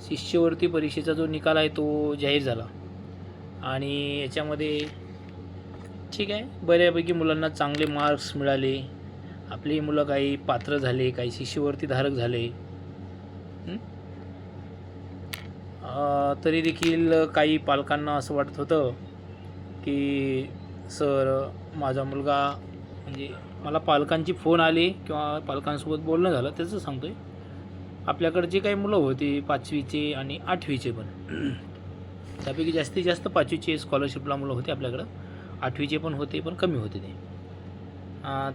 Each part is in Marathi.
शिष्यवृत्ती परीक्षेचा जो निकाल आहे तो जाहीर झाला. आणि याच्यामध्ये ठीक आहे बऱ्यापैकी मुलांना चांगले मार्क्स मिळाले. आपली मुलं काही पात्र झाले काही शिष्यवृत्ती धारक झाले. तरी देखील काही पालकांना असं वाटत होतं की सर माझा मुलगा म्हणजे मला पालकांची फोन आले किंवा पालकांसोबत बोलणं झालं त्याचं सांगतो आहे आपल्याकडे जे काही मुलं होते पाचवीचे आणि आठवीचे पण. त्यापैकी जास्तीत जास्त पाचवीचे स्कॉलरशिपला मुलं होते आपल्याकडं. आठवीचे पण होते पण कमी होते ते.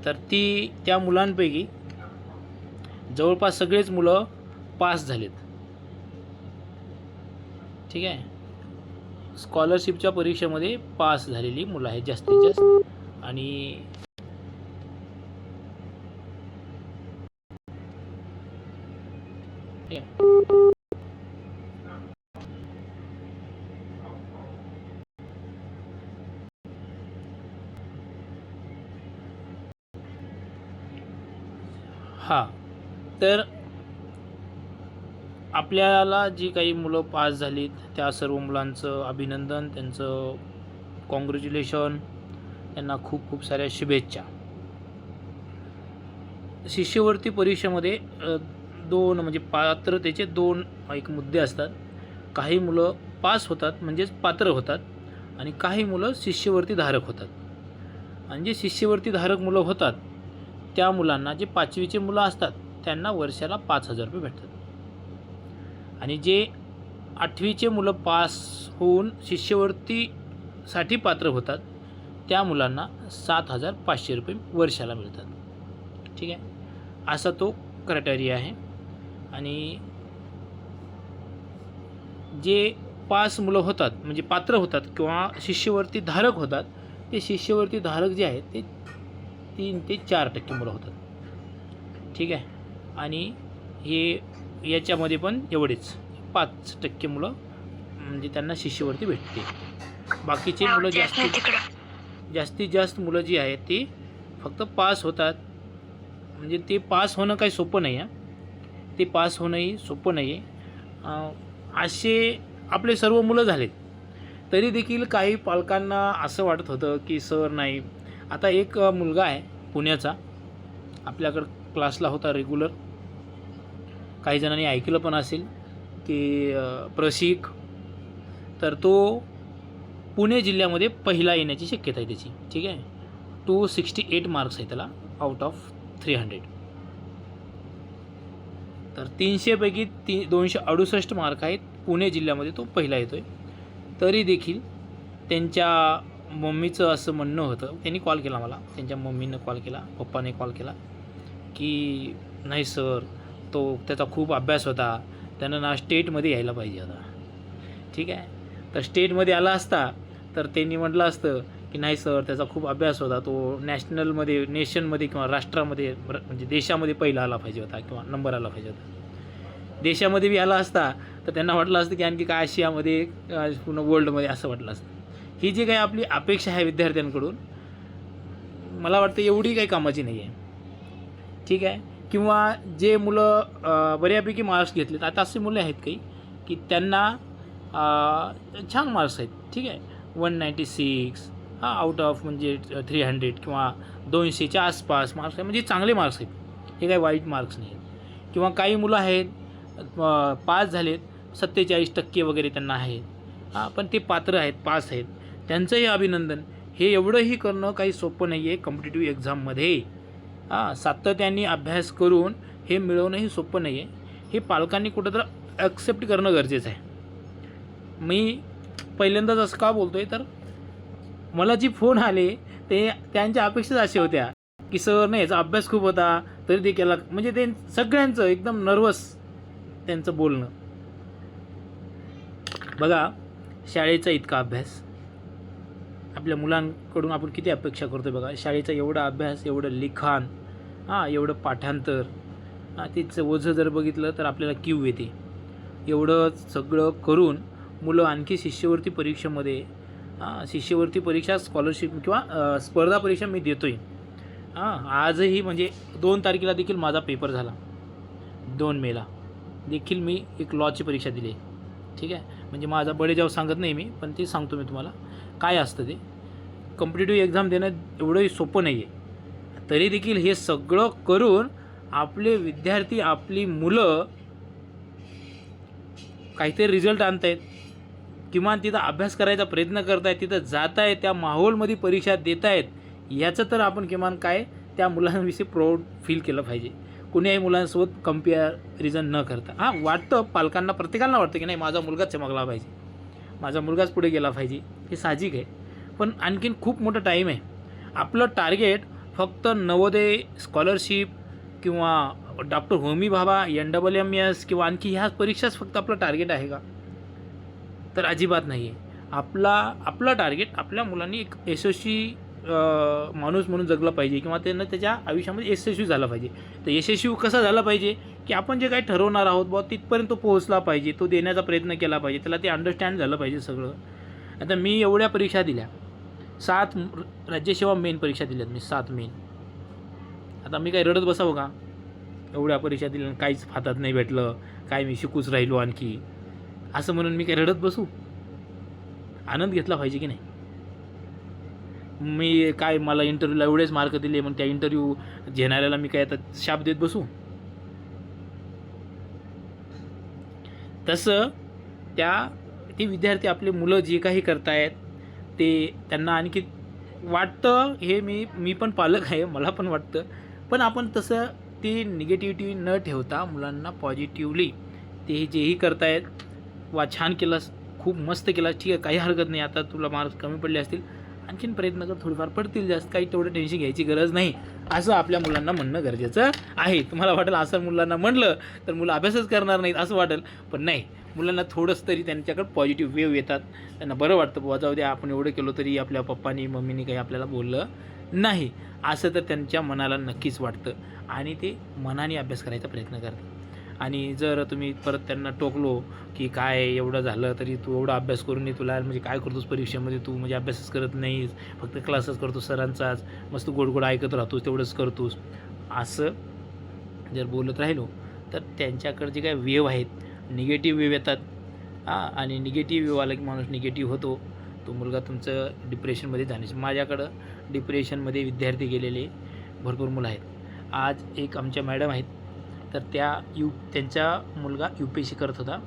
तर ती त्या मुलांपैकी जवळपास सगळेच मुलं पास झालेत. ठीक आहे? स्कॉलरशिपच्या परीक्षेमध्ये पास झालेली मुलं आहेत जास्तीत जास्त. आणि ठीक आहे हां तर आपल्याला जी काही मुलं पास झालीत त्या सर्व मुलांचं अभिनंदन त्यांचं कॉंग्रॅच्युलेशन त्यांना खूप खूप साऱ्या शुभेच्छा. शिष्यवृत्ती परीक्षेमध्ये दोन म्हणजे पात्रतेचे दोन एक मुद्दे असतात. काही मुलं पास होतात म्हणजेच पात्र होतात आणि काही मुलं शिष्यवृत्ती धारक होतात. आणि जे शिष्यवृत्ती धारक मुलं होतात त्या मुलांना जे पाचवीचे मुलं असतात त्यांना वर्षाला पाच हजार रुपये भेटतात. आणि जे आठवीचे मुलं पास होऊन शिष्यवृत्तीसाठी पात्र होतात त्या मुलांना सात हजार पाचशे रुपये वर्षाला मिळतात. ठीक आहे? असा तो क्रायटेरिया आहे. आणि जे पास मुलं होतात म्हणजे पात्र होतात किंवा शिष्यवृत्ती धारक होतात ते शिष्यवृत्ती धारक जे आहेत ते तीन ते चार टक्के मुलं होतात. ठीक आहे? आणि हे याच्यामध्ये पण एवढेच. पाच टक्के मुलं म्हणजे त्यांना शिष्यवृत्ती भेटते. बाकीचे मुलं जास्तीत जास्तीत जास्त मुलं जी आहेत ती फक्त पास होतात. म्हणजे ते पास होणं काही सोपं नाही आहे ते पास होणंही सोपं नाही. आहे असे आपले सर्व मुलं झालेत. तरी देखील काही पालकांना असं वाटत होतं की सर नाही. आता एक मुलगा आहे पुण्याचा. आपल्याकडं क्लासला होता रेग्युलर. काही जणांनी ऐकलं पण असेल की प्रशिक तर तो पुणे जिल्ह्यामध्ये पहिला येण्याची शक्यता आहे त्याची. ठीक आहे? टू सिक्स्टी एट मार्क्स आहे त्याला आउट ऑफ थ्री हंड्रेड तर तीनशेपैकी ती दोनशे अडुसष्ट मार्क आहेत पुणे जिल्ह्यामध्ये तो पहिला येतो आहे तरी देखील त्यांच्या मम्मीचं असं म्हणणं होतं त्यांनी कॉल केला मला त्यांच्या मम्मीनं कॉल केला पप्पाने कॉल केला की नाही सर तो त्याचा खूप अभ्यास होता. त्यानं ना स्टेटमध्ये यायला पाहिजे होता. ठीक आहे? तर स्टेटमध्ये आला असता तर त्यांनी म्हटलं असतं की नाही सर त्याचा खूप अभ्यास होता. तो नॅशनलमध्ये नेशनमध्ये किंवा राष्ट्रामध्ये म्हणजे देशामध्ये पहिला आला पाहिजे होता किंवा नंबर आला पाहिजे होता. देशामध्ये बी आला असता तर त्यांना वाटलं असतं की आणखी काय आशियामध्ये पूर्ण वर्ल्डमध्ये असं वाटलं असतं. ही जी काही आपली अपेक्षा आहे विद्यार्थ्यांकडून मला वाटतं एवढी काही कामाची नाही आहे ठीक आहे? किंवा जे मुलं बऱ्यापैकी मार्क्स घेतलेत. आता असे मुलं आहेत काही की त्यांना छान मार्क्स आहेत. ठीक आहे. वन नाईंटी सिक्स हां आउट ऑफ म्हणजे थ्री हंड्रेड किंवा दोनशेच्या आसपास मार्क्स आहेत. म्हणजे चांगले मार्क्स आहेत. हे काही वाईट मार्क्स नाही आहेत किंवा काही मुलं आहेत पास झालेत. सत्तेचाळीस टक्के वगैरे त्यांना आहेत. हां पण ते पात्र आहेत पास आहेत. त्यांचंही अभिनंदन. हे एवढंही करणं काही सोपं नाही आहे कॉम्पिटेटिव्ह एक्झाममध्ये हां सातत्याने अभ्यास करून हे मिळवणंही सोपं नाही आहे हे पालकांनी कुठंतरी ॲक्सेप्ट करणं गरजेचं आहे. मी पहिल्यांदाच असं का बोलतो आहे तर मला जी फोन आले ते त्यांच्या अपेक्षाच अशा होत्या की सर नाही याचा अभ्यास खूप होता तरी ते केला. म्हणजे ते सगळ्यांचं एकदम नर्वस त्यांचं बोलणं. बघा शाळेचा इतका अभ्यास. आपल्या मुलांकडून आपण किती अपेक्षा करतो बघा. शाळेचा एवढा अभ्यास एवढं लिखाण हां एवढं पाठांतर हां तिचं ओझं जर बघितलं तर आपल्याला क्यू येते. एवढं सगळं करून मुलं आणखी शिष्यवृत्ती परीक्षेमध्ये हां शिष्यवृत्ती परीक्षा स्कॉलरशिप किंवा स्पर्धा परीक्षा मी देतो आहे हां आजही म्हणजे दोन तारखेला देखील माझा पेपर झाला. दोन मेला. देखील मी एक लॉची परीक्षा दिली. ठीक आहे? म्हणजे माझा बडेजाव सांगत नाही मी पण ते सांगतो मी तुम्हाला. काय असतं ते? कॉम्पिटेटिव्ह एक्झाम देणं एवढंही सोपं नाही आहे तरी देखील हे सगळं करून आपले विद्यार्थी आपली मुलं काहीतरी रिझल्ट आणत आहेत किमान तिथं अभ्यास करायचा प्रयत्न करत आहेत तिथं जात आहेत त्या माहोलमध्ये परीक्षा देत आहेत याचं तर आपण किमान काय त्या मुलांविषयी प्राऊड फील केलं पाहिजे. कुणीही मुलांसोबत कंपॅरिझन न करता. हां वाटतं पालकांना प्रत्येकाला वाटतं की नाही माझा मुलगाच चमकला पाहिजे. माझा मुलगाच पुढे गेला पाहिजे हे साहजिक आहे. पण आणखीन खूप मोठं टाईम आहे. आपलं टार्गेट फक्त नवोदय स्कॉलरशिप किंवा doctor Homi Bhabha N double M S किंवा आणखी ह्या परीक्षाच फक्त आपलं टार्गेट आहे का? तर अजिबात नाही आहे आपला आपलं टार्गेट आपल्या मुलांनी एक यशस्वी माणूस म्हणून जगला पाहिजे किंवा त्यांना त्याच्या आयुष्यामध्ये यशस्वी झाला पाहिजे. तर यशस्वी कसा झाला पाहिजे? की आपण जे काही ठरवणार आहोत बुवा तिथपर्यंत तो पोहोचला पाहिजे तो देण्याचा प्रयत्न केला पाहिजे त्याला ते अंडरस्टँड झालं पाहिजे सगळं. आता मी एवढ्या परीक्षा दिल्या. सात राज्यसेवा मेन परीक्षा दिल्यात मी सात मेन आता मी काही रडत बसावं का? एवढ्या परीक्षा दिल्या आणि काहीच हातात नाही भेटलं काय मी शिकूच राहिलो आणखी. असं म्हणून मी काही रडत बसू? आनंद घेतला पाहिजे की नाही? मी काय मला इंटरव्ह्यूला एवढेच मार्क दिले मग त्या इंटरव्ह्यू घेणाऱ्याला मी काय आता शाप देत बसू? तसं त्या ते विद्यार्थी आपले मुलं जे काही करतायत ते त्यांना आणखी वाटतं हे मी मी पण पालक आहे मला पण वाटतं. पण आपण तसं ती निगेटिव्हिटी न ठेवता मुलांना पॉझिटिव्हली ते जेही करतायत वा छान केलास खूप मस्त केलास ठीक आहे काही हरकत नाही आता तुला मार्क्स कमी पडले असतील आणखीन प्रयत्न कर थोडीफार पडतील जास्त काही तेवढं टेन्शन घ्यायची गरज नाही. असं आपल्या मुलांना म्हणणं गरजेचं आहे. तुम्हाला वाटेल असं मुलांना म्हणलं तर मुलं अभ्यासच करणार नाहीत असं वाटेल. पण नाही मुलांना थोडंसं तरी त्यांच्याकडे पॉझिटिव्ह वेव येतात. त्यांना बरं वाटतं बुवा जाऊ द्या आपण एवढं केलो तरी आपल्या पप्पानी मम्मीनी काही आपल्याला बोललं नाही. असं तर त्यांच्या मनाला नक्कीच वाटतं. आणि ते मनाने अभ्यास करायचा प्रयत्न करतात. आणि जर तुम्ही परत त्यांना टोकलो की काय एवढं झालं तरी तू एवढा अभ्यास करून तुला म्हणजे काय करतोस परीक्षेमध्ये? तू म्हणजे अभ्यासच करत नाहीस फक्त क्लासच करतो सरांचाच मस्त गोड गोड ऐकत राहतोस तेवढंच करतोस. असं जर बोलत राहिलो तर त्यांच्याकडे जे काय वेव आहेत निगेटिव्ह वेव येतात. हां आणि निगेटिव्ह वेव आला की माणूस निगेटिव्ह होतो. तो मुलगा तुमचं डिप्रेशनमध्ये जाण्याचं माझ्याकडं डिप्रेशनमध्ये विद्यार्थी गेलेले भरपूर मुलं आहेत. आज एक आमच्या मॅडम आहेत तर त्या यू त्यांचा मुलगा यू पी एस सी करत होता.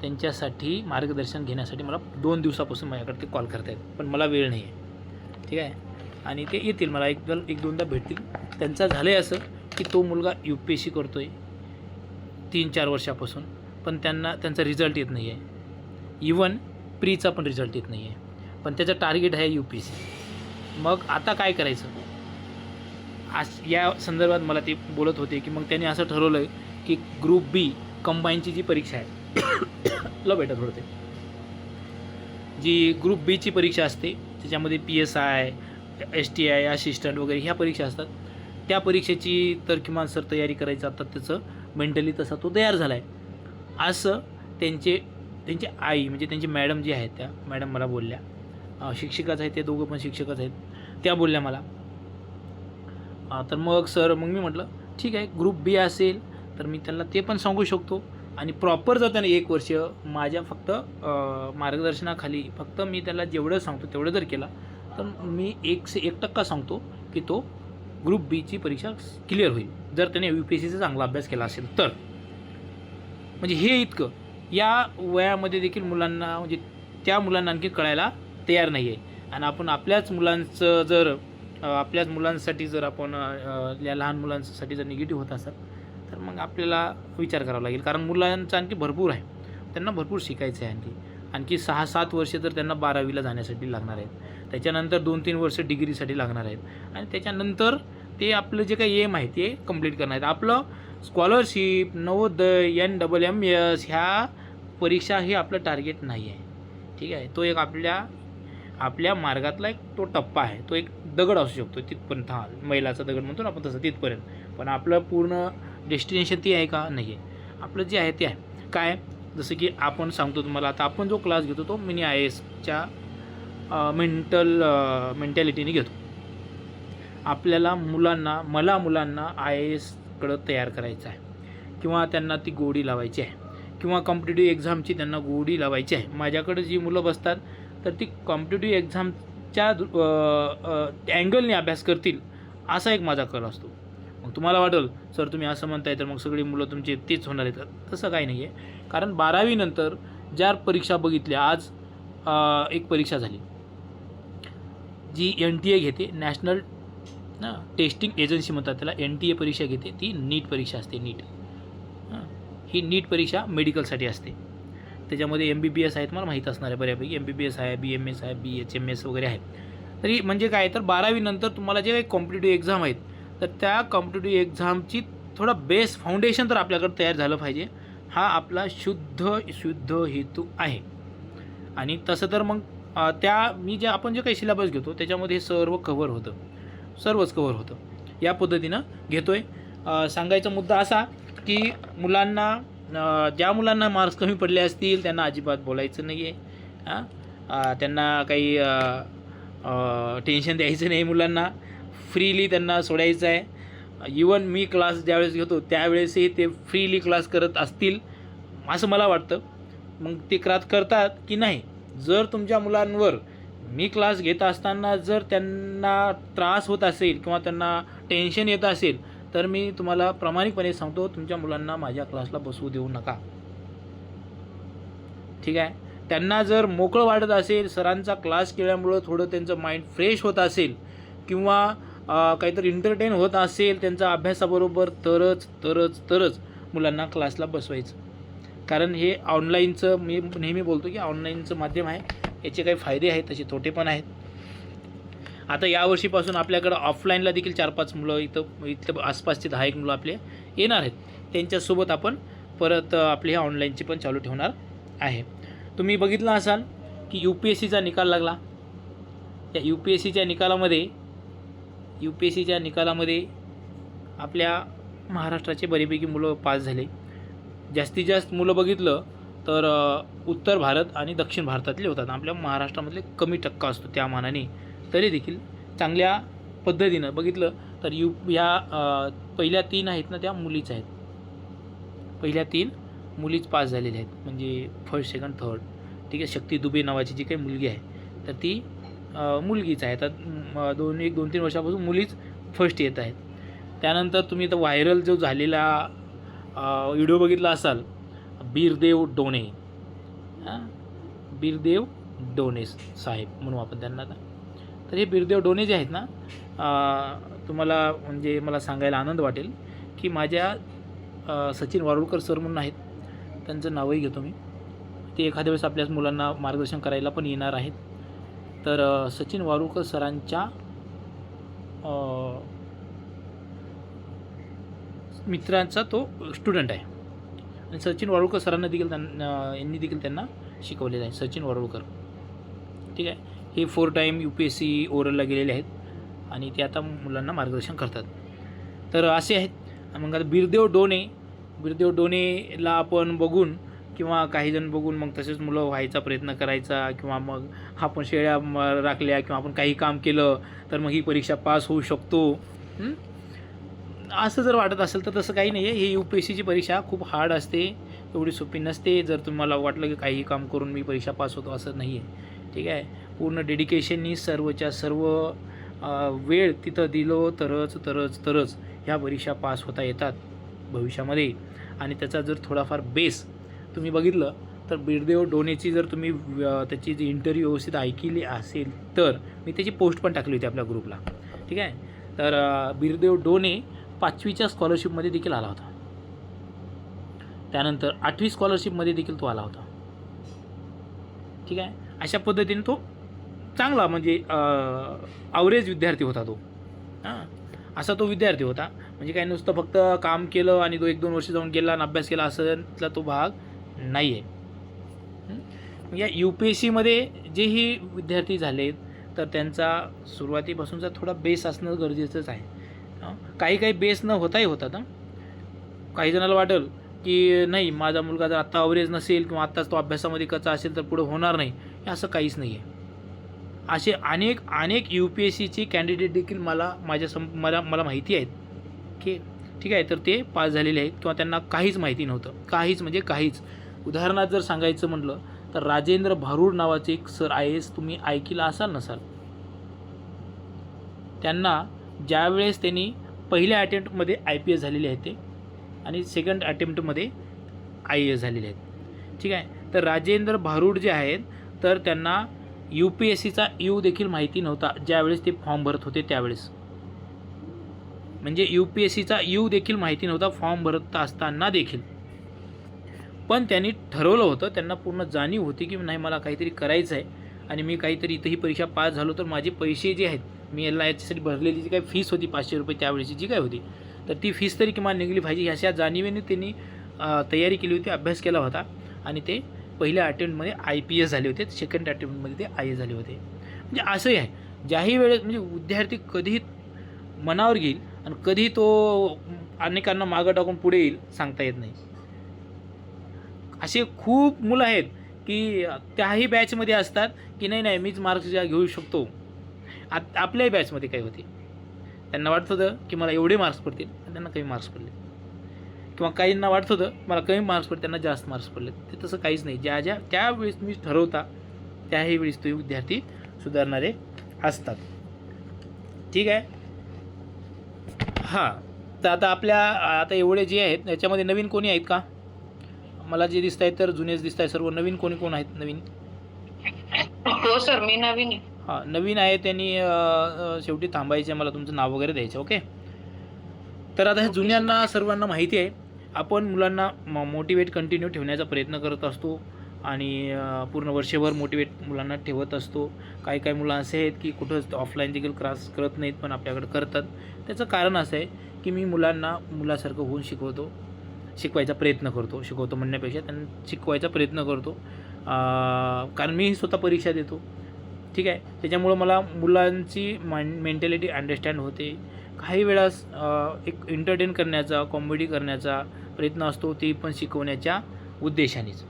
त्यांच्यासाठी मार्गदर्शन घेण्यासाठी मला दोन दिवसापासून माझ्याकडे ते कॉल करत आहेत पण मला वेळ नाही आहे ठीक आहे? आणि ते येतील. मला एक दोन एक दोनदा भेटतील. त्यांचा झालं आहे असं की तो मुलगा यू पी एस सी करतो आहे तीन चार वर्षापासून. पण त्यांना त्यांचा रिझल्ट येत नाही आहे इवन प्रीचा पण रिझल्ट येत नाही आहे पण त्याचं टार्गेट आहे यू पी एस सी मग आता काय करायचं? आज या संदर्भात मला ते बोलत होते की मग त्यांनी असं ठरवलं की ग्रुप बी कंबाईनची जी परीक्षा आहे ला भेटत होते. जी ग्रुप बीची परीक्षा असते त्याच्यामध्ये P S I S T I assistant वगैरे ह्या परीक्षा असतात. त्या परीक्षेची तर किमान सर तयारी करायचं आता त्याचं मेंटली तसा तो तयार झाला आहे असं त्यांचे त्यांची आई म्हणजे त्यांची मॅडम जी आहेत त्या मॅडम मला बोलल्या. शिक्षिकाच आहेत ते दोघं पण शिक्षकच आहेत. त्या बोलल्या मला तर मग सर मग मी म्हटलं ठीक आहे ग्रुप बी असेल. तर मी त्यांना ते पण सांगू शकतो. आणि प्रॉपर जर त्याने एक वर्ष माझ्या फक्त मार्गदर्शनाखाली फक्त मी त्याला जेवढं सांगतो तेवढं जर केला तर मी एक से एक टक्का सांगतो की तो ग्रुप बीची परीक्षा क्लिअर होईल. जर त्याने यू पी एस सीचा चांगला अभ्यास केला असेल तर. म्हणजे हे इतकं. या वयामध्ये देखील मुलांना म्हणजे त्या मुलांना आणखी कळायला तयार नाही आहे आणि आपण आपल्याच मुलांचं जर आपल्याच मुलांसाठी जर आपण या लहान मुलांसाठी जर निगेटिव्ह होत असाल तर मग आपल्याला विचार करावा लागेल. कारण मुलांचं आणखी भरपूर आहे. त्यांना भरपूर शिकायचं आहे आणखी. आणखी सहा सात वर्षे तर त्यांना बारावीला जाण्यासाठी लागणार आहेत. त्याच्यानंतर दोन तीन वर्ष डिग्रीसाठी लागणार आहेत. आणि त्याच्यानंतर ते आपलं जे काही एम आहे ते कंप्लीट करणार आहेत. आपलं scholarship Navodaya N double M S ह्या परीक्षा हे आपलं टार्गेट नाही आहे. ठीक आहे? तो एक आपल्या आपल्या मार्गातला एक तो टप्पा आहे तो एक दगड असू शकतो तिथपर्यंत हा मैलाचा दगड म्हणतो ना आपण तसं तिथपर्यंत. पण आपलं पूर्ण डेस्टिनेशन ती आहे का? नाही आहे आपलं जे आहे ते आहे. काय? जसं की आपण सांगतो तुम्हाला आता आपण जो क्लास घेतो तो मिनी आय एसच्या मेंटल मेंटॅलिटीने घेतो. आपल्याला मुलांना मला मुलांना आय ए एसकडं तयार करायचं आहे. किंवा त्यांना ती गोडी लावायची आहे. किंवा कॉम्पिटेटिव्ह एक्झामची त्यांना गोडी लावायची आहे. माझ्याकडे जी मुलं बसतात तर ती कॉम्पिटेटिव्ह एक्झामच्या अँगलने अभ्यास करतील असा एक माझा कल असतो. मग तुम्हाला वाटेल सर तुम्ही असं म्हणताय तर मग सगळी मुलं तुमची तेच होणार आहेत. तसं काही नाही आहे कारण बारावीनंतर ज्या परीक्षा बघितल्या आज आ, एक परीक्षा झाली. जी एन टी ए घेते नॅशनल ना टेस्टिंग एजन्सी म्हणतात त्याला एन टी ए परीक्षा घेते ती नीट परीक्षा असते नीट. ही नीट परीक्षा मेडिकलसाठी असते. त्याच्यामध्ये एम बी बी एस आहेत मला माहीत असणार आहे बऱ्यापैकी. एम बी बी एस आहे बी एम एस आहे बी एच एम एस वगैरे आहेत. तरी म्हणजे काय तर बारावीनंतर तुम्हाला जे काही कॉम्पिटेटिव्ह एक्झाम आहेत तर त्या कॉम्पिटेटिव्ह एक्झामची थोडा बेस फाउंडेशन तर आपल्याकडे तयार झालं पाहिजे. हा आपला शुद्ध शुद्ध हेतू आहे. आणि तसं तर मग त्या मी जे आपण जे काही सिलेबस घेतो त्याच्यामध्ये हे सर्व कव्हर होतं. सर्वच कव्हर होतं. या पद्धतीनं घेतो आहे सांगायचा मुद्दा असा की मुलांना ज्या मुलांना मार्क्स कमी पडले असतील त्यांना अजिबात बोलायचं नाही आहे हां त्यांना काही टेन्शन द्यायचं नाही मुलांना. फ्रीली त्यांना सोडायचं आहे. इवन मी क्लास ज्यावेळेस घेतो त्यावेळेसही ते फ्रीली क्लास करत असतील असं मला वाटतं. मग ते क्रात करतात की नाही? जर तुमच्या मुलांवर मी क्लास घेत असताना जर त्यांना त्रास होत असेल किंवा त्यांना टेन्शन येत असेल तर मी तुम्हाला प्रामाणिकपणे सांगतो तुमच्या मुलांना माझ्या क्लासला बसवू देऊ नका. ठीक आहे? त्यांना जर मोकळं वाटत असेल सरांचा क्लास केल्यामुळं थोडं त्यांचं माइंड फ्रेश होत असेल किंवा काहीतरी एंटरटेन होत असेल त्यांचा अभ्यासाबरोबर तरच तरच तरच मुलांना क्लासला बसवायचं. कारण हे ऑनलाईनचं मी नेहमी बोलतो की ऑनलाईनचं माध्यम आहे. याचे काही फायदे आहेत तसे तोटे पण आहेत. आता यावर्षीपासून आपल्याकडं ऑफलाईनला देखील चार पाच मुलं इथं इथलं आसपासचे दहा एक मुलं आपले येणार आहेत. त्यांच्यासोबत आपण परत आपली आपले हे ऑनलाईनचे पण चालू ठेवणार आहे. तुम्ही बघितलं असाल की यू पी एस सीचा निकाल लागला. त्या यू पी एस सीच्या निकालामध्ये यू पी एस सीच्या निकालामध्ये आपल्या महाराष्ट्राचे बरेपैकी मुलं पास झाले. जास्तीत जास्त मुलं बघितलं तर उत्तर भारत आणि दक्षिण भारतातले होतात. आपल्या महाराष्ट्रामधले कमी टक्का असतो त्या मानाने. तरी देखील चांगल्या पद्धतीनं बघितलं तर यू ह्या पहिल्या तीन आहेत ना त्या मुलीच आहेत. पहिल्या तीन मुलीच पास झालेल्या आहेत. म्हणजे फर्स्ट सेकंड थर्ड ठीक आहे? शक्ती दुबे नावाची जी काही मुलगी आहे तर ती मुलगीच आहे. तर दोन एक दोन तीन वर्षापासून मुलीच फर्स्ट येत आहेत. त्यानंतर तुम्ही तर व्हायरल जो झालेला व्हिडिओ बघितला असाल बीरदेव डोणे. हां? बीरदेव डोणे साहेब म्हणू आपण त्यांना आता. तर हे बिरदेव डोणे जे आहेत ना तुम्हाला म्हणजे मला सांगायला आनंद वाटेल की माझ्या सचिन वारुळकर सर म्हणून आहेत. त्यांचं नावही घेतो मी. ते एखाद्या वेळेस आपल्याच मुलांना मार्गदर्शन करायला पण येणार आहेत. तर सचिन वारुळकर सरांच्या मित्रांचा तो स्टुडंट आहे. आणि सचिन वारुळकर सरांना देखील त्यांना यांनी देखील त्यांना शिकवलेलं आहे. सचिन वारुळकर. ठीक आहे? हे four time U P S C ओरलला गेलेले आहेत. आणि ते आता मुलांना मार्गदर्शन करतात. तर असे आहेत. मग आता बिरदेव डोणे बिरदेव डोणेला आपण बघून किंवा काही जण बघून मग तसेच मुलं व्हायचा प्रयत्न करायचा किंवा मग आपण शेळ्या राखल्या किंवा आपण काही काम केलं तर मग ही परीक्षा पास होऊ शकतो. असं जर वाटत असेल तर तसं काही नाही आहे ही यू पी एस सीची परीक्षा खूप हार्ड असते. एवढी सोपी नसते. जर तुम्हाला वाटलं की काही काम करून मी परीक्षा पास होतो असं नाही आहे ठीक आहे? पूर्ण डेडिकेशननी सर्वच्या सर्व वेळ तिथं दिलो तरच तरच तरच ह्या परीक्षा पास होता येतात भविष्यामध्ये. आणि त्याचा जर थोडाफार बेस तुम्ही बघितलं तर बिरदेव डोनेची जर तुम्ही त्याची जी इंटरव्ह्यू व्यवस्थित ऐकली असेल तर मी त्याची पोस्ट पण टाकली होती आपल्या ग्रुपला ठीक आहे? तर बिरदेव डोने पाचवीच्या स्कॉलरशिपमध्ये देखील आला होता. त्यानंतर आठवी स्कॉलरशिपमध्ये देखील तो आला होता. ठीक आहे? अशा पद्धतीने तो चांगला म्हणजे अवरेज विद्यार्थी होता तो. हां. असा तो विद्यार्थी होता. म्हणजे काही नुसतं फक्त काम केलं आणि तो एक दोन वर्ष जाऊन गेला आणि अभ्यास केला असला तो भाग नाही आहे या यू पी एस सीमध्ये जेही विद्यार्थी झालेत तर त्यांचा सुरुवातीपासूनचा थोडा बेस असणं गरजेचंच आहे. काही काही बेस न होताही होतात काही जणाला वाटेल की नाही माझा मुलगा जर आत्ता अवरेज नसेल किंवा आत्ताच तो अभ्यासामध्ये कचा असेल तर पुढे होणार नाही. हे असं काहीच नाही आहे असे अनेक अनेक यू पी एस सीचे कॅन्डिडेट देखील मला माझ्या सम मला मला माहिती आहेत. की ठीक आहे तर ते पास झालेले आहेत किंवा त्यांना काहीच माहिती नव्हतं. काहीच म्हणजे काहीच. उदाहरणार्थ जर सांगायचं म्हटलं तर राजेंद्र भारूड नावाचे एक सर आय एस तुम्ही ऐकिला असाल नसाल त्यांना ज्यावेळेस त्यांनी पहिल्या अटेम्प्टमध्ये आय पी एस झालेले आहेत ते आणि सेकंड अटेम्प्टमध्ये आय ए एस झालेले आहेत. ठीक आहे? तर राजेंद्र भारूड जे आहेत तर त्यांना यू पी एस सीचा यू देखील माहिती नव्हता. ज्यावेळेस ते फॉर्म भरत होते त्यावेळेस. म्हणजे यू पी एस सीचा यू देखील माहिती नव्हता फॉर्म भरत असताना देखील. पण त्यांनी ठरवलं होतं त्यांना पूर्ण जाणीव होती की नाही मला काहीतरी करायचं आहे. आणि मी काहीतरी इथं ही परीक्षा पास झालो तर माझे पैसे जे आहेत मी याला याच्यासाठी भरलेली जी काही फीस होती पाचशे रुपये त्यावेळेची जी काय होती तर ती फीस तरी किमान निघली पाहिजे. अशा जाणीवेने त्यांनी तयारी केली होती अभ्यास केला होता. आणि ते पहिल्या अटेम्प्टमध्ये आय पी एस झाले होते सेकंड अटेम्प्टमध्ये ते आय एस झाले होते. म्हणजे असंही आहे ज्याही वेळेस म्हणजे विद्यार्थी कधीही मनावर घेईल आणि कधीही तो अनेकांना मागं टाकून पुढे येईल सांगता येत नाही. असे खूप मुलं आहेत की त्याही बॅचमध्ये असतात की नाही नाही मीच मार्क्स ज्या घेऊ शकतो. आत आपल्याही बॅचमध्ये काही होते. त्यांना वाटत होतं की मला एवढे मार्क्स पडतील आणि त्यांना कमी मार्क्स पडले. किंवा काहींना वाटत होतं मला कमी मार्क्स पडले त्यांना जास्त मार्क्स पडले ते तसं काहीच नाही. ज्या ज्या त्यावेळेस मी ठरवता त्याही वेळेस तो विद्यार्थी सुधारणारे असतात. ठीक आहे? हां. तर आता आपल्या आता एवढे जे आहेत याच्यामध्ये नवीन कोणी आहेत का? मला जे दिसत आहेत तर जुनेच दिसत आहेत सर्व नवीन कोणी कोण आहेत नवीन? हो सर मी नवीन हां नवीन आहे त्यांनी शेवटी थांबायचे मला तुमचं नाव वगैरे द्यायचं ओके? तर आता हे जुन्यांना सर्वांना माहिती आहे आपण मुलांना म मोटिवेट कंटिन्यू ठेवण्याचा प्रयत्न करत असतो आणि पूर्ण वर्षभर मोटिवेट मुलांना ठेवत असतो. काही काही मुलं असे आहेत की कुठंच ऑफलाईन देखील क्लास करत नाहीत पण आपल्याकडे करतात. त्याचं कारण असं आहे की मी मुलांना मुलासारखं होऊन शिकवतो शिकवायचा प्रयत्न करतो शिकवतो म्हणण्यापेक्षा त्यांना शिकवायचा प्रयत्न करतो. कारण मीही स्वतः परीक्षा देतो. ठीक आहे? त्याच्यामुळं मला मुलांची मान मेंटॅलिटी अंडरस्टँड होते. काही वेळास एक एंटरटेन करण्याचा कॉमेडी करण्याचा प्रयत्न असतो ते पण शिकवण्याच्या उद्देशानेच.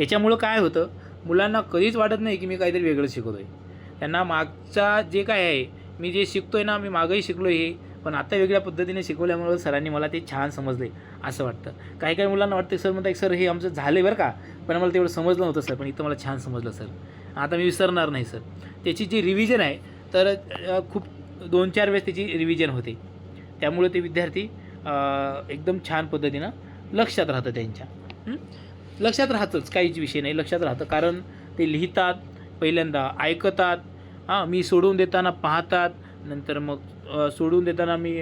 याच्यामुळं काय होतं मुलांना कधीच वाटत नाही की मी काहीतरी वेगळं शिकवतो आहे त्यांना मागचा जे काय आहे मी जे शिकतो आहे ना मी मागंही शिकलो हे पण आता वेगळ्या पद्धतीने शिकवल्यामुळं सरांनी मला ते छान समजले असं वाटतं. काही काही मुलांना वाटतं सर म्हणतात सर हे आमचं झालं बरं का. पण मला तेवढं समजलं नव्हतं सर पण इथं मला छान समजलं सर. आता मी विसरणार नाही सर. त्याची जी रिव्हिजन आहे तर खूप दोन चार वेळेस त्याची रिव्हिजन होते. त्यामुळे ते विद्यार्थी एकदम छान पद्धतीनं लक्षात राहतं त्यांच्या. लक्षात राहतंच काहीच विषय नाही लक्षात राहतं. कारण ते लिहितात पहिल्यांदा ऐकतात हां मी सोडून देताना पाहतात नंतर मग सोडून देताना मी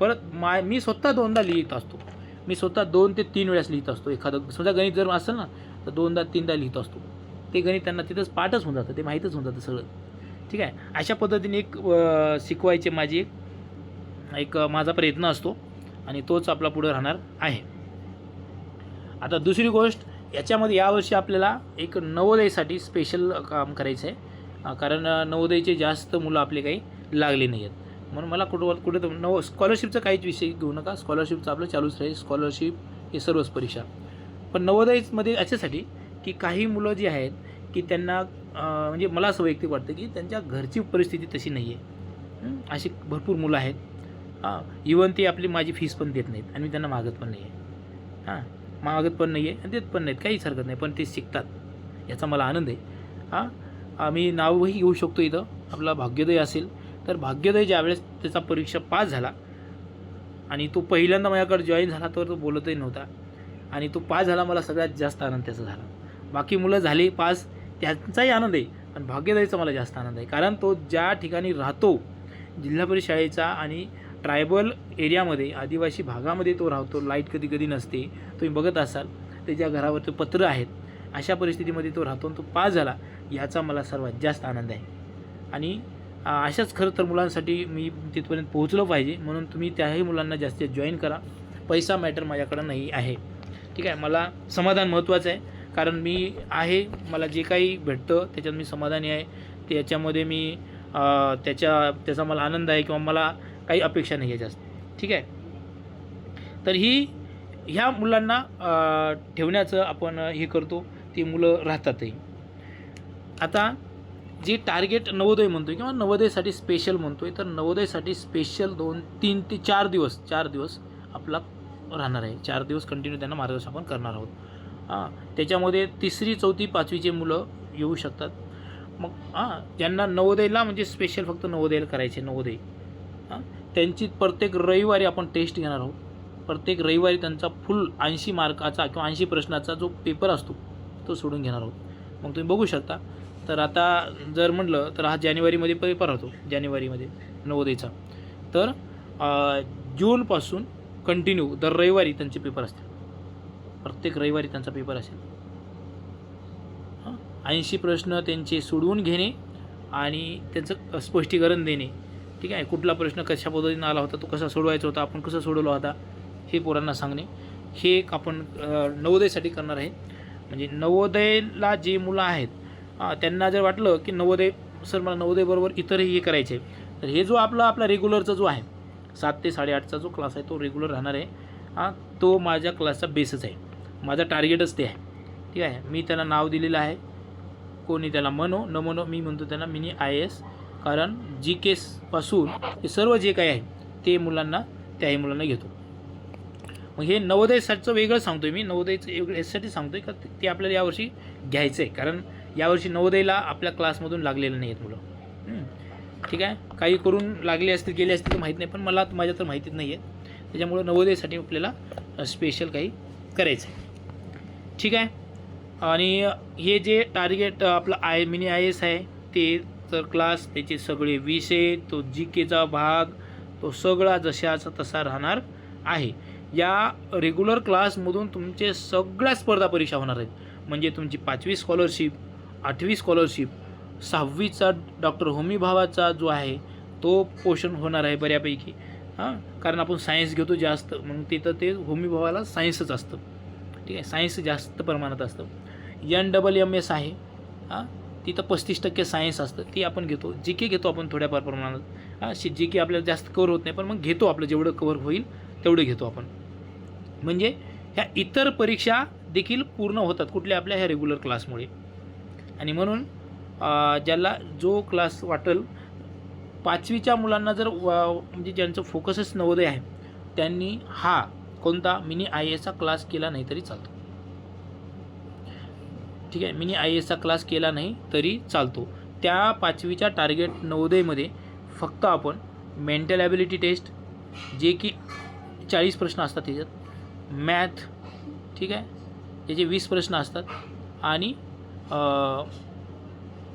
परत मा मी स्वतः दोनदा लिहित असतो. मी स्वतः दोन ते तीन वेळेस लिहित असतो. एखादं समजा गणित जर असेल ना तर दोनदा तीनदा लिहित असतो. ते गणित त्यांना तिथंच पाठच होऊन जातं ते माहीतच होऊन जातं सगळं. ठीक आहे? अशा पद्धतीने एक शिकवायचे माझी एक एक माझा प्रयत्न असतो आणि तोच आपला पुढं राहणार आहे. आता दुसरी गोष्ट याच्यामध्ये यावर्षी आपल्याला एक नवोदयसाठी स्पेशल काम करायचं आहे कारण नवोदयचे जास्त मुलं आपले काही लागले नाही आहेत म्हणून मला कुठं कुठं तर नव स्कॉलरशिपचा काहीच विषय घेऊ नका. स्कॉलरशिपचं आपलं चालूच राहील. स्कॉलरशिप हे सर्वच परीक्षा. पण नवोदयमध्ये याच्यासाठी की काही मुलं जी आहेत की त्यांना म्हणजे मला असं वैयक्तिक वाटतं की त्यांच्या घरची परिस्थिती तशी नाही आहे हं, अशी भरपूर मुलं आहेत. हां इवन ते आपली माझी फीस पण देत नाहीत आणि मी त्यांना मागत पण नाही आहे हां मागत पण नाही आहे आणि देत पण नाहीत. काहीच हरकत नाही पण ते शिकतात. याचा मला आनंद आहे. हां आम्ही नावही घेऊ शकतो इथं. आपला भाग्योदय असेल. तर भाग्योदय ज्यावेळेस त्याचा परीक्षा पास झाला आणि तो पहिल्यांदा माझ्याकडे जॉईन झाला तर तो बोलतही नव्हता. आणि तो पास झाला मला सगळ्यात जास्त आनंद त्याचा झाला. बाकी मुलं झाली पास त्यांचाही आनंद आहे आणि भाग्योदयचा मला जास्त आनंद आहे. कारण तो ज्या ठिकाणी राहतो जिल्हा परिषद शाळेचा आणि ट्रायबल एरियामध्ये आदिवासी भागामध्ये तो राहतो लाइट कधी कधी नसते तुम्ही बघत असाल त्याच्या घरावरती पत्र आहेत अशा परिस्थितीमध्ये तो राहतो आणि तो पास झाला याचा मला सर्वात जास्त आनंद आहे. आणि अशाच खरं तर मुलांसाठी मी तिथपर्यंत पोहोचलो पाहिजे म्हणून तुम्ही त्याही मुलांना जास्तीत जॉईन करा. पैसा मॅटर माझ्याकडं नाही आहे. ठीक आहे मला समाधान महत्त्वाचं आहे. कारण मी आहे मला जे काही भेटतं त्याच्यात मी समाधानी आहे. त्याच्यामध्ये मी त्याच्या त्याचा मला आनंद आहे किंवा मला काही अपेक्षा नाही आहे जास्त. ठीक आहे? तर ही ह्या मुलांना ठेवण्याचं आपण हे करतो. ती मुलं राहतातही. आता जे टार्गेट नवोदय म्हणतो आहे किंवा नवोदयसाठी स्पेशल म्हणतो आहे तर नवोदयसाठी स्पेशल दोन तीन ते चार दिवस चार दिवस आपला राहणार आहे. चार दिवस कंटिन्यू त्यांना मार्गदर्शन आपण करणार आहोत. हां. त्याच्यामध्ये तिसरी चौथी पाचवीचे मुलं येऊ शकतात. मग हां ज्यांना नवोदयला म्हणजे स्पेशल फक्त नवोदयला करायचे नवोदय. हां त्यांची प्रत्येक रविवारी आपण टेस्ट घेणार आहोत. प्रत्येक रविवारी त्यांचा फुल ऐंशी मार्काचा किंवा ऐंशी प्रश्नाचा जो पेपर असतो तो सोडून घेणार आहोत. मग तुम्ही बघू शकता. तर आता जर म्हटलं तर हा जानेवारीमध्ये पेपर होतो जानेवारीमध्ये नवोदयचा. तर जूनपासून कंटिन्यू दर रविवारी त्यांचे पेपर असतील. प्रत्येक रविवारी त्यांचा पेपर असेल. ऐंशी प्रश्न त्यांचे सोडवून घेणे आणि त्याचं स्पष्टीकरण देणे. ठीक आहे? कुठला प्रश्न कशा पद्धतीनं आला होता तो कसा सोडवायचा होता आपण कसं सोडवला होता हे पोरांना सांगणे. हे एक आपण नवोदयसाठी करणार आहे. म्हणजे नवोदयला जे मुलं आहेत हां त्यांना जर वाटलं की नवोदय सर मला नवोदयबरोबर इतरही हे करायचे आहे, तर हे जो आपला आपला रेग्युलरचा जो आहे सात ते साडेआठचा जो क्लास आहे तो रेग्युलर राहणार आहे. हां तो माझ्या क्लासचा बेसच आहे. माझा टार्गेटच ते आहे. ठीक आहे? मी त्याला नाव दिलेलं आहे. कोणी त्याला म्हणो न म्हणो मी म्हणतो त्यांना मिनी आय एस. कारण जी केसपासून हे सर्व जे काही आहे ते मुलांना त्याही मुलांना घेतो. मग हे नवोदयसाठीचं वेगळं सांगतो आहे मी. नवोदयचं वेगळं यासाठी सांगतो आहे का ते- आपल्याला यावर्षी घ्यायचं आहे कारण यावर्षी नवोदयला आपल्या क्लासमधून लागलेलं नाही आहेत मुलं ठीक आहे? काही करून लागले असतील गेले असतील तर माहीत नाही. पण मला माझ्या तर माहितीच नाही आहे त्याच्यामुळं नवोदयसाठी आपल्याला स्पेशल काही करायचं आहे ठीक आहे? आणि हे जे टार्गेट आपलं आय मिनी आय एस आहे ते तर क्लास त्याचे सगळे विषय तो जी केचा भाग तो सगळा जशाचा तसा राहणार आहे. या रेग्युलर क्लासमधून तुमचे सगळ्या स्पर्धा परीक्षा होणार आहेत. म्हणजे तुमची पाचवी स्कॉलरशिप आठवी स्कॉलरशिप सहावीचा डॉक्टर होमी भावाचा जो आहे तो पोषण होणार आहे बऱ्यापैकी. हां कारण आपण सायन्स घेतो जास्त मग तिथं ते होमी भावाला सायन्सच असतं. ठीक आहे? सायन्स जास्त प्रमाणात असतं. एन डबल एम एस आहे. हां? तिथं पस्तीस टक्के सायन्स असतं. ती आपण घेतो. जी के घेतो आपण थोड्याफार प्रमाणात. हां? शि जी के आपल्याला जास्त कवर होत नाही पण मग घेतो आपलं. जेवढं कवर होईल तेवढं घेतो आपण. म्हणजे ह्या इतर परीक्षा देखील पूर्ण होतात कुठल्या आपल्या ह्या रेग्युलर क्लासमुळे आणि म्हणून ज्याला जो क्लास वाटेल पाचवीच्या मुलांना जर वा- म्हणजे ज्यांचं फोकसच नवोदय आहे त्यांनी हा कोणता मिनी आय एसचा क्लास केला नाही तरी चालतो. ठीक आहे? मिनी आय एसचा क्लास केला नाही तरी चालतो. त्या पाचवीच्या टार्गेट नवोदयमध्ये फक्त आपण मेंटल ॲबिलिटी टेस्ट जे की चाळीस प्रश्न असतात त्याच्यात मॅथ ठीक आहे? त्याचे वीस प्रश्न असतात आणि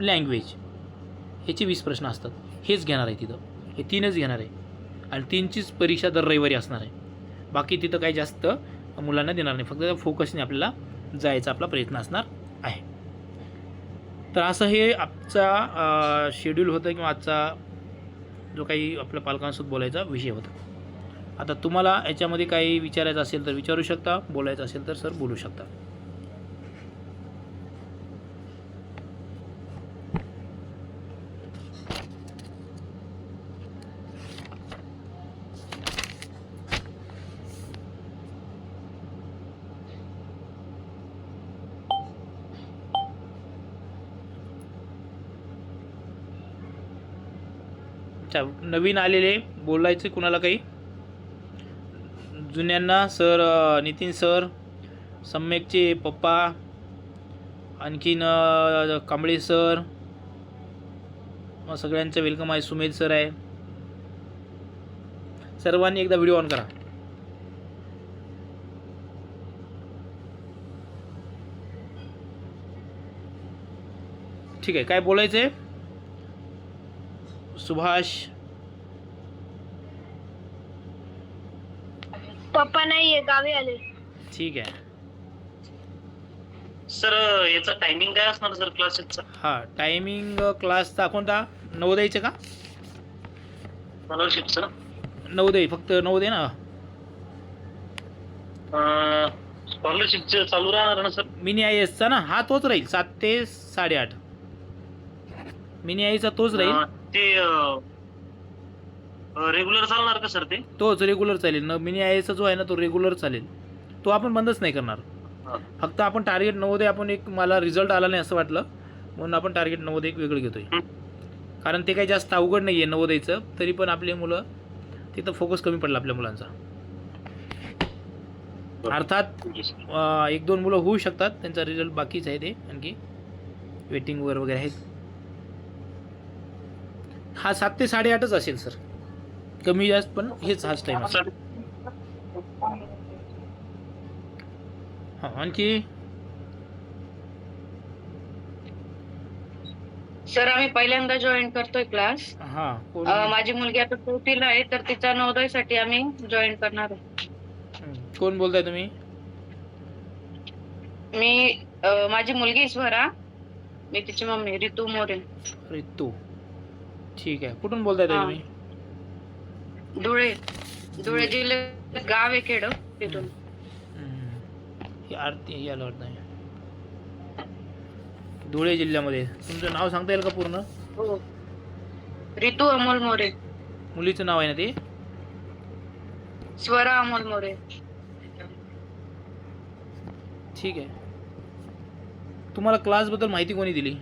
लँग्वेज ह्याचे वीस प्रश्न असतात. हेच घेणार आहे तिथं. हे तीनच घेणार आहे. आणि तीनचीच परीक्षा दर रविवारी असणार आहे. बाकी तिथं काही जास्त मुलांना देणार नाही. फक्त फोकसने आपल्याला जायचा आपला प्रयत्न असणार आहे. तर असं हे आजचा शेड्यूल होतं किंवा आजचा जो काही आपल्या पालकांसोबत बोलायचा विषय होता. आता तुम्हाला याच्यामध्ये काही विचारायचं असेल तर विचारू शकता बोलायचं असेल तर सर बोलू शकता. अच्छा नवीन आलेले बोलायचे कुणाला काही? जुन्यांना सर नितीन सर सम्यकचे पप्पा आणखीन कांबळे सर सगळ्यांचं वेलकम आहे. सुमेध सर आहे. सर्वांनी एकदा व्हिडिओ ऑन करा. ठीक आहे काय बोलायचं आहे सुभाष. पप्पा नाहीये गावी आले. ठीक आहे. सर याचा टायमिंग काय असणार सर क्लासेसचा हा टायमिंग क्लासचा कोणता? नवोदयचं का? स्कॉलरशिपचा नवोदय फक्त नवोदय ना. स्कॉलरशिपचं चालू राहणार ना सर? मिनी आय एसचा ना? हा तोच राहील सात ते साडेआठ. मिनी आयचा तोच राहील. ते रेग्युलर चालणार का सर ते? तोच रेग्युलर चालेल. न मिनी आय एसचा जो आहे ना तो रेग्युलर चालेल. तो आपण बंदच नाही करणार. फक्त आपण टार्गेट नवोदय आपण एक मला रिझल्ट आला नाही असं वाटलं. म्हणून आपण टार्गेट नवोदय एक वेगळं घेतोय. कारण ते काही जास्त अवघड नाही आहे नवोदयचं तरी पण आपली मुलं तिथं फोकस कमी पडला आपल्या मुलांचा. अर्थात एक दोन मुलं होऊ शकतात. त्यांचा रिझल्ट बाकीच आहे ते. आणखी वेटिंगवर वगैरे आहेत. हा सात ते साडेआठच असेल सर. कमी जास्त पण हेच हाच टाईम असेल. हां आणखी? सर आम्ही पहिल्यांदा जॉईन करतोय क्लास हां कोण? माझी मुलगी आता चौथीला आहे तर तिचा नवोदयसाठी आम्ही जॉईन करणार आहे. हं. कोण बोलताय तुम्ही? मी अं, माझी मुलगी स्वरा. मी तिची मम्मी रितू मोरे. रितू. ठीक आहे. कुठून बोलताय ताई हां. तुम्ही? धुळे. धुळे जिल्ह्यात गाव आहे खेड तिथून. हं. ही आरती याला वाटत नाही. धुळे जिल्ह्यामध्ये. तुमचं नाव सांगता येईल का पूर्ण? हो. रितू अमोल मोरे. मुलीचं नाव आहे ना ते? स्वरा अमोल मोरे. ठीक आहे. तुम्हाला क्लासबद्दल माहिती कोणी दिली?